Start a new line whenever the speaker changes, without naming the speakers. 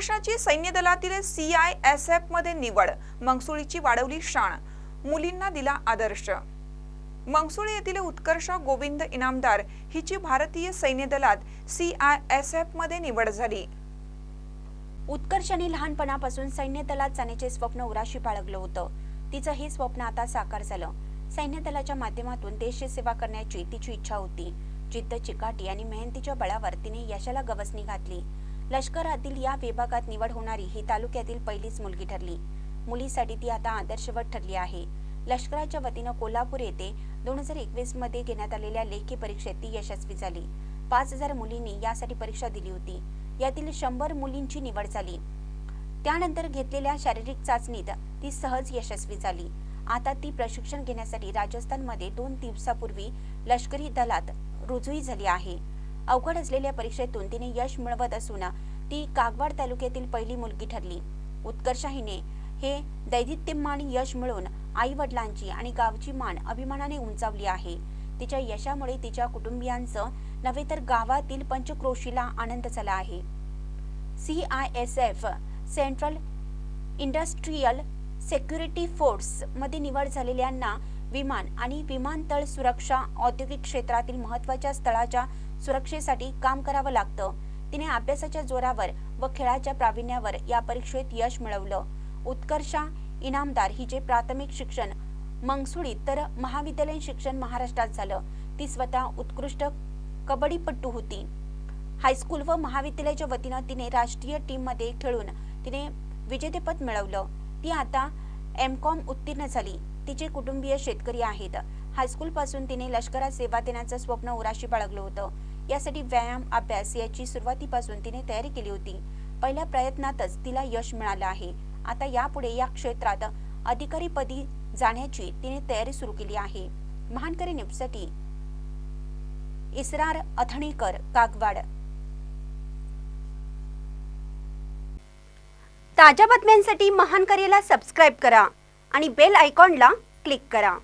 उत्कर्षाची सैन्य दलातील C I S एफमध्ये निवड. मंगसुळीची वाढवली शाण. मुलींना दिला आदर्श. मंगसुळी येथील उत्कर्ष गोविंद इनामदार हिची भारतीय सैन्य दलात सी आय एस एफमध्ये निवड झाली.
उत्कर्षने लहानपणापासून सैन्य दलात जाण्याचे स्वप्न उराशी बाळगलं होतं. तिचं हे स्वप्न आता साकार झालं. सैन्य दलाच्या माध्यमातून देश सेवा करण्याची तिची इच्छा होती. जिद्द चिकाटी आणि मेहनतीच्या बळावर तिने यशाला गवसणी घातली. लष्करातील या विभागात निवड होणारी ही तालुक्यातील पहिलीच मुलगी ठरली. मुलीसाठी ती आता आदर्शवत ठरली आहे. लष्कराच्या वतीनं कोल्हापूर येथे दोन हजार एकवीसमध्ये घेण्यात आलेल्या लेखी परीक्षेत ती यशस्वी झाली. पाच हजार मुलींनी यासाठी परीक्षा दिली होती. यातील शंभर मुलींची निवड झाली. त्यानंतर घेतलेल्या शारीरिक चाचणीत ती सहज यशस्वी झाली. आता ती प्रशिक्षण घेण्यासाठी राजस्थानमध्ये दोन दिवसापूर्वी लष्करी दलात रुजूही झाली आहे. अवघड असलेल्या परीक्षेतून तिने यश मिळवत असून ती कागवाड तालुक्यातील पहिली मुलगी ठरली. उत्कर्षा हिने हे दैदित्यमान यश मिळवून आई वडिलांची आणि गावची मान अभिमानाने उंचावली आहे. तिच्या यशामुळे तिच्या कुटुंबियांचं नव्हे तर गावातील पंचक्रोशीला आनंद झाला आहे. C I S F central industrial security फोर्समध्ये निवड झालेल्यांना विमान आणि विमानतळ सुरक्षा औद्योगिक क्षेत्रातील महत्त्वाच्या स्थळाच्या सुरक्षेसाठी काम करावं लागतं. तिने अभ्यासाच्या जोरावर व खेळाच्या प्रावीण्यावर या परीक्षेत यश मिळवलं. उत्कर्षा इनामदार हिचे प्राथमिक शिक्षण मंगसुळीत तर महाविद्यालयीन शिक्षण महाराष्ट्रात झालं. ती स्वतः उत्कृष्ट कबड्डीपट्टू होती. हायस्कूल व महाविद्यालयाच्या वतीनं तिने राष्ट्रीय टीममध्ये खेळून तिने विजेतेपद मिळवलं. ती आता एम कॉम उत्तीर्ण झाली. तिचे कुटुंबीय शेतकरी आहेत. हायस्कूल पासून तिने लष्करात सेवा देण्याचं स्वप्न उराशी बाळगलं होतं. यासाठी व्यायाम अभ्यास याची सुरुवातीपासून तिने तयारी केली होती. पहिल्या प्रयत्नातच तिला यश मिळालं आहे. आता यापुढे या क्षेत्रात अधिकारीपदी जाण्याची तिने तयारी सुरू केली आहे. महानकरी न्यूजसाठी इसरार अथणीकर कागवाड. ताज्या बातम्यांसाठी महानकरीला सबस्क्राईब करा आणि बेल आयकॉनला क्लिक करा.